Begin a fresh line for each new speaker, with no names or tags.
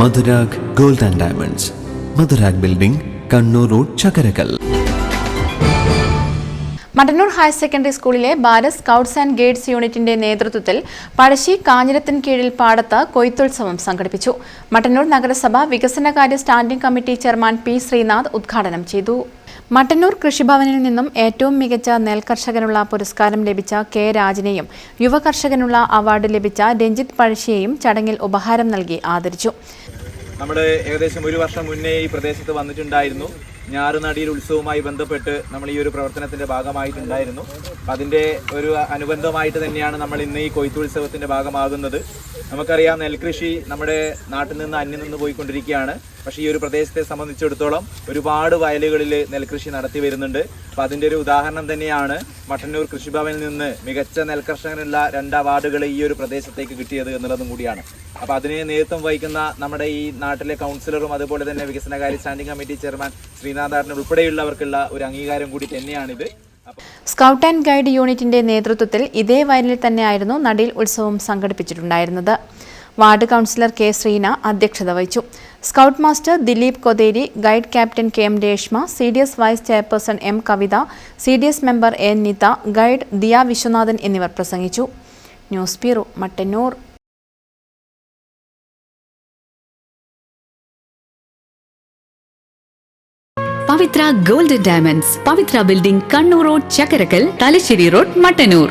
Madhurag gold and diamonds. Madhurag building Kannur road Chakkarakkal.
Mattannur higher secondary സ്കൂളിലെ Bharat scouts and guides യൂണിറ്റിന്റെ നേതൃത്വത്തിൽ പഴശ്ശി കാഞ്ഞിരത്തിൻ കീഴിൽ പാടത്ത് കൊയ്ത്തുത്സവം സംഘടിപ്പിച്ചു. മട്ടന്നൂർ നഗരസഭ വികസനകാര്യ standing committee chairman P Sreenath ഉദ്ഘാടനം ചെയ്തു. മട്ടന്നൂർ കൃഷിഭവനിൽ നിന്നും ഏറ്റവും മികച്ച നെൽകർഷകനുള്ള പുരസ്കാരം ലഭിച്ച കെ രാജിനെയും യുവകർഷകനുള്ള അവാർഡ് ലഭിച്ച രഞ്ജിത്ത് പഴശ്ശിയെയും ചടങ്ങിൽ ഉപഹാരം നൽകി ആദരിച്ചു.
നമ്മൾ ഏകദേശം ഒരു വർഷം മുന്നേ ഈ പ്രദേശത്ത് വന്നിട്ടുണ്ടായിരുന്നു. ഞാറുനടിയിൽ ഉത്സവവുമായി ബന്ധപ്പെട്ട് നമ്മൾ ഈ ഒരു പ്രവർത്തനത്തിന്റെ ഭാഗമായിട്ടുണ്ടായിരുന്നു. അതിന്റെ ഒരു അനുബന്ധമായിട്ട് തന്നെയാണ് നമ്മൾ ഇന്ന് ഈ കൊയ്ത്തുത്സവത്തിന്റെ ഭാഗമാകുന്നത്. നമുക്കറിയാം നെൽകൃഷി നമ്മുടെ നാട്ടിൽ നിന്ന് അന്യം നിന്ന് പോയിക്കൊണ്ടിരിക്കുകയാണ്. പക്ഷേ ഈ ഒരു പ്രദേശത്തെ സംബന്ധിച്ചിടത്തോളം ഒരുപാട് വയലുകളിൽ നെൽകൃഷി നടത്തി വരുന്നുണ്ട്. അപ്പം അതിന്റെ ഒരു ഉദാഹരണം തന്നെയാണ് മട്ടന്നൂർ കൃഷിഭവനിൽ നിന്ന് മികച്ച നെൽകർഷകനുള്ള രണ്ട് അവാർഡുകൾ ഈ ഒരു പ്രദേശത്തേക്ക് കിട്ടിയത് എന്നുള്ളതും കൂടിയാണ്. അപ്പോൾ അതിനെ നേതൃത്വം വഹിക്കുന്ന നമ്മുടെ ഈ നാട്ടിലെ കൗൺസിലറും അതുപോലെ തന്നെ വികസനകാര്യ സ്റ്റാൻഡിംഗ് കമ്മിറ്റി ചെയർമാൻ ശ്രീനാഥാറിന് ഉൾപ്പെടെയുള്ളവർക്കുള്ള ഒരു അംഗീകാരം കൂടി തന്നെയാണിത്.
സ്കൗട്ട് ആൻഡ് ഗൈഡ് യൂണിറ്റിന്റെ നേതൃത്വത്തിൽ ഇതേ വയലിൽ തന്നെയായിരുന്നു നടീൽ ഉത്സവം സംഘടിപ്പിച്ചിട്ടുണ്ടായിരുന്നത്. വാർഡ് കൗൺസിലർ കെ ശ്രീന അധ്യക്ഷത വഹിച്ചു. Scout master Dileep Kotheri guide captain K M Reshma C D S vice chairperson M Kavitha C D S member A Nitha guide Diya Viswanathan എന്നിവർ പ്രസംഗിച്ചു. News bureau Mattannur.
Pavithra golden diamonds Pavithra building Kannur road Chakkarakkal Thalassery road Mattannur.